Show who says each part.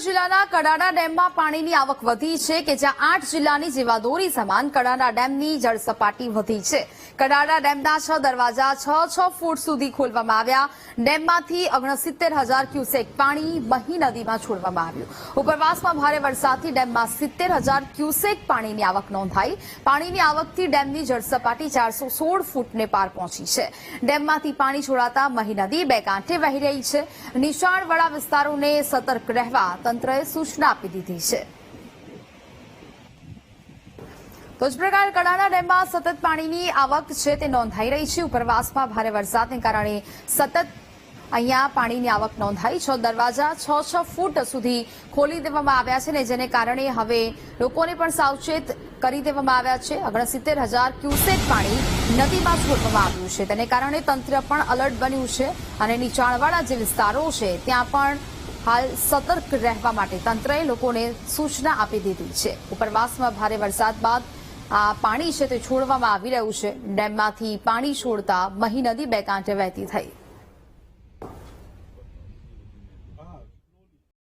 Speaker 1: જિલ્લાના કડાડા ડેમમાં પાણીની આવક વધી છે કે જ્યાં આઠ જિલ્લાની જીવાદોરી સમાન કડાડા ડેમની જળસપાટી વધી છે. કડાડા ડેમના છ દરવાજા છ છ ફૂટ સુધી ખોલવામાં આવ્યા. ડેમમાંથી ઓગણસિત્તેર હજાર ક્યુસેક પાણી મહી નદીમાં છોડવામાં આવ્યું. ઉપરવાસમાં ભારે વરસાદથી ડેમમાં સિત્તેર હજાર ક્યુસેક પાણીની આવક નોંધાઈ. પાણીની આવકથી ડેમની જળસપાટી ચારસો સોળ ફૂટને પાર પહોંચી છે. ડેમમાંથી પાણી છોડાતા મહી નદી બે કાંઠે વહી રહી છે. નીચાણવાળા વિસ્તારોને સતર્ક રહેવા તંત્રએ સૂચના આપી દીધી છે. તો જ પ્રકાર કડાણા ડેમમાં સતત પાણીની આવક છે તે નોંધાઈ રહી છે. ઉપરવાસમાં ભારે વરસાદને કારણે સતત અહીંયા પાણીની આવક નોંધાઈ છ. દરવાજા છ છ ફૂટ સુધી ખોલી દેવામાં આવ્યા છે ને જેને કારણે હવે લોકોને પણ સાવચેત કરી દેવામાં આવ્યા છે. ઓગણસિત્તેર હજાર ક્યુસેક પાણી નદીમાં છોડવામાં આવ્યું છે. તેને કારણે તંત્ર પણ અલર્ટ બન્યું છે અને નીચાણવાળા જે વિસ્તારો છે ત્યાં પણ હાલ સતર્ક રહેવા માટે તંત્રએ લોકોને સૂચના આપી દીધી છે. ઉપરવાસમાં ભારે વરસાદ બાદ આ પાણી છે તે છોડવામાં આવી રહ્યું છે. ડેમમાંથી પાણી છોડતા મહી નદી બે કાંઠે વહેતી થઈ.